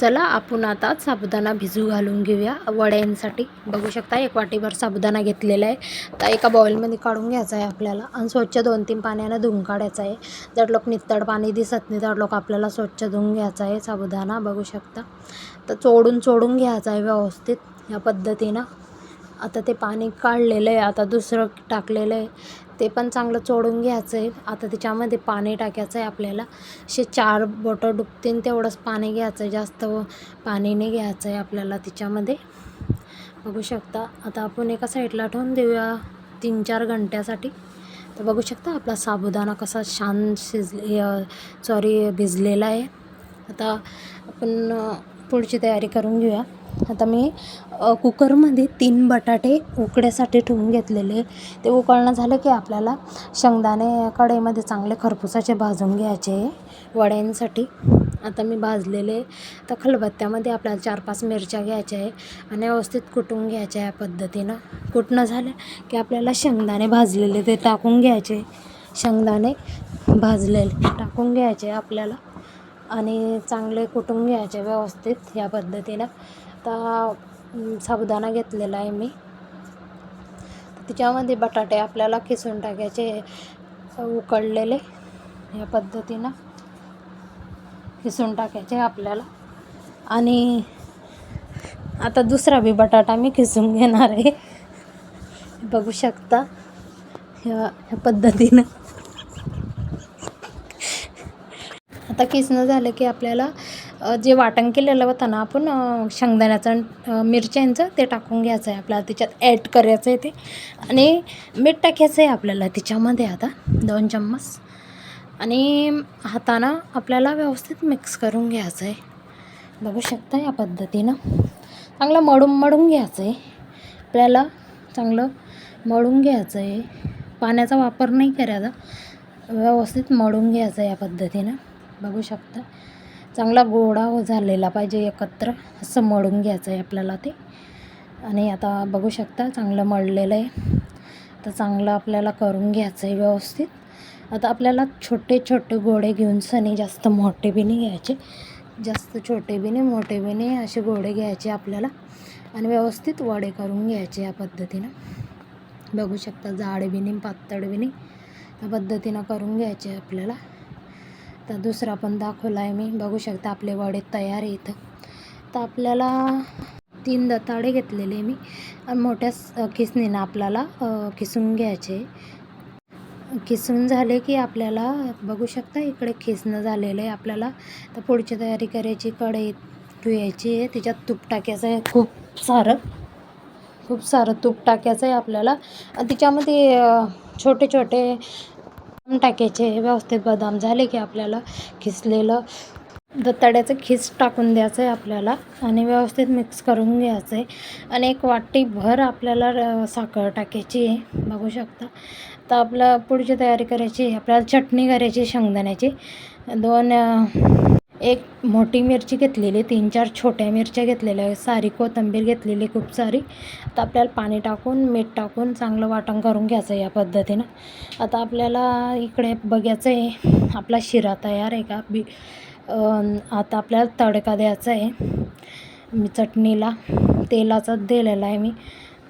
चला आपण आता साबुदाणा भिजू घालून घेऊया. वड्यांसाठी बघू शकता एक वाटीभर साबुदाणा घेतलेला आहे. तर एका बॉईलमध्ये काढून घ्यायचा आहे आपल्याला आणि स्वच्छ दोन तीन पाण्यानं धुवून काढायचं आहे. जर लोक नितळ पाणी दिसत नाही तर लोक आपल्याला स्वच्छ धुवून घ्यायचा आहे साबुदाणा बघू शकता. तर चोडून चोडून घ्यायचा आहे व्यवस्थित या पद्धतीनं. आता ते पाणी काढलेलं आहे आता दुसरं टाकलेलं आहे. ते पण चांगलं चोडून घ्यायचं आहे. आता त्याच्यामध्ये पाणी टाकायचं आहे आपल्याला. असे चार बोटं डुबतील तेवढंच पाणी घ्यायचं आहे. जास्त पाणी नाही घ्यायचं आहे आपल्याला तिच्यामध्ये बघू शकता. आता आपण एका साईडला ठेवून देऊया तीन चार घंट्यासाठी. तर बघू शकता आपला साबुदाणा कसा छान शिज सॉरी भिजलेला आहे. आता आपण पुढची तयारी करून घेऊया. आता मी कुकरमध्ये तीन बटाटे उकड्यासाठी ठेवून घेतलेले. ते उकळणं झालं की आपल्याला शेंगदाणे कढईमध्ये चांगले खरपुसाचे भाजून घ्यायचे वड्यांसाठी. आता मी भाजलेले तर खलबत्त्यामध्ये आपल्याला चार पाच मिरच्या घ्यायच्या आहे आणि व्यवस्थित कुटून घ्यायच्या या पद्धतीनं. कुटणं झालं की आपल्याला शेंगदाणे भाजलेले ते टाकून घ्यायचे. शेंगदाणे भाजलेले टाकून घ्यायचे आपल्याला. आणि चांगले कुटुंब घ्यायचे व्यवस्थित या पद्धतीनं. आता साबुदाणा घेतलेला आहे मी. त्याच्यामध्ये बटाटे आपल्याला किसून टाकायचे उकळलेले या पद्धतीनं किसून टाकायचे आपल्याला. आणि आता दुसरा बी बटाटा मी किसून घेणार आहे. बघू शकता ह्या ह्या पद्धतीनं. आता किसणं झालं की आपल्याला जे वाटण केलेलं होतं ना आपण शेंगदाण्याचं मिरच्यांचं ते टाकून घ्यायचं आहे आपल्याला त्याच्यात ॲड करायचं आहे ते. आणि मीठ टाकायचं आहे आपल्याला त्याच्यामध्ये आता दोन चम्मच. आणि हातानं आपल्याला व्यवस्थित मिक्स करून घ्यायचं आहे बघू शकता या पद्धतीनं. चांगलं मळून मळून घ्यायचं आहे आपल्याला चांगलं मळून घ्यायचं आहे पाण्याचा वापर नाही करायचा. व्यवस्थित मळून घ्यायचं या पद्धतीनं. बघू शकता. चांगला गोडा हो झालेला पाहिजे एकत्र असं मळून घ्यायचं आहे आपल्याला ते. आणि आता बघू शकता चांगलं मळलेलं आहे. तर चांगलं आपल्याला करून घ्यायचं आहे व्यवस्थित. आता आपल्याला छोटे छोटे गोडे घेऊन सनी जास्त मोठे बी नाही घ्यायचे. जास्त छोटे बी नाही मोठे बी नाही असे गोडे घ्यायचे आपल्याला. आणि व्यवस्थित वडे करून घ्यायचे या पद्धतीनं. बघू शकता जाड बी नाही पातळ बी नाही. या पद्धतीनं करून घ्यायचे आपल्याला. तर दुसरा पण दाखवला आहे मी. बघू शकता आपले वडे तयार आहे इथं तर आपल्याला तीन दताडे घेतलेले मी. मोठ्या किसणीनं आपल्याला किसून घ्यायचे. किसून झाले की आपल्याला बघू शकता इकडे खिसणं झालेलं आहे आपल्याला. तर पुढची तयारी करायची कढई धुयायची आहे. त्याच्यात तूप टाकायचं आहे. खूप सारं खूप सारं तूप टाकायचं आहे आपल्याला. तिच्यामध्ये छोटे छोटे बदाम टाकायचे व्यवस्थित बदाम झाले की आपल्याला खिसलेलं. दत्ताड्याचं खीस टाकून द्यायचं आहे आपल्याला आणि व्यवस्थित मिक्स करून घ्यायचं आहे आणि एक वाटीभर आपल्याला साखर टाकायची आहे बघू शकता. तर आपलं पुढची तयारी करायची आपल्याला चटणी करायची शेंगदाण्याची. दोन एक मोठी मिरची घेतलेली तीन चार छोट्या मिरच्या घेतलेल्या सारी कोथिंबीर घेतलेली खूप सारी. आता आपल्याला पाणी टाकून मीठ टाकून चांगलं वाटण करून घ्यायचं या पद्धतीनं. आता आपल्याला इकडे बघायचं आहे आपला शिरा तयार आहे का? बी आता आपल्याला तडका द्यायचा आहे मी चटणीला तेलाचा दिलेला आहे मी.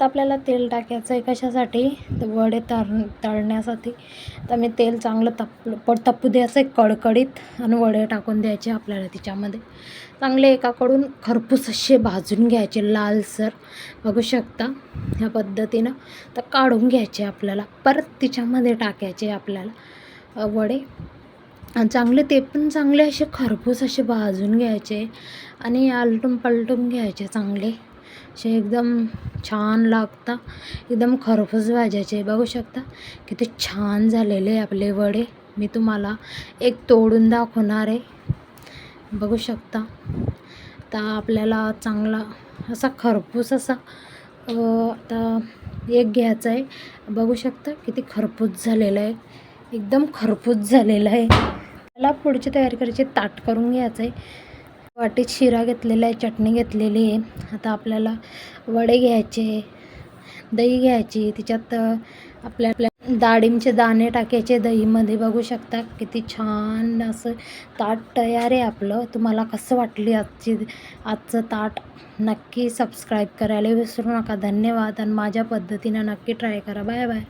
तर आपल्याला तेल टाकायचं आहे कशासाठी? तर वडे तळ तळण्यासाठी. तर मी तेल चांगलं तप पण तपू द्यायचं आहे कडकडीत आणि वडे टाकून द्यायचे आपल्याला तिच्यामध्ये. चांगले एकाकडून खरपूस असे भाजून घ्यायचे लालसर. बघू शकता ह्या पद्धतीनं. तर काढून घ्यायचे आपल्याला. परत तिच्यामध्ये टाकायचे आपल्याला वडे. आणि चांगले ते पण चांगले असे खरपूस असे भाजून घ्यायचे आणि आलटून पलटून घ्यायचे चांगले. असे एकदम छान लागता. एकदम खरपूस भाज्याचे बघू शकता. किती छान झालेले आपले वडे. मी तुम्हाला एक तोडून दाखवणार आहे. बघू शकता. तर आपल्याला चांगला असा खरपूस असा आता एक घ्यायचा आहे. बघू शकता किती खरपूस झालेलं आहे. एकदम खरपूस झालेलं आहे. त्याला पुढची तयारी करायची ताट करून घ्यायचं आहे. वाटीत शिरा घेतलेला आहे चटणी घेतलेली आहे. आता आपल्याला वडे घ्यायचे दही घ्यायची. त्याच्यात आपल्या आपल्या डाळिंबचे दाणे टाकायचे दहीमध्ये. बघू शकता किती छान असं ताट तयार आहे आपलं. तुम्हाला कसं वाटली आजची आजचं ताट? नक्की सबस्क्राईब करायला विसरू नका. धन्यवाद. आणि माझ्या पद्धतीनं नक्की ट्राय करा. Bye bye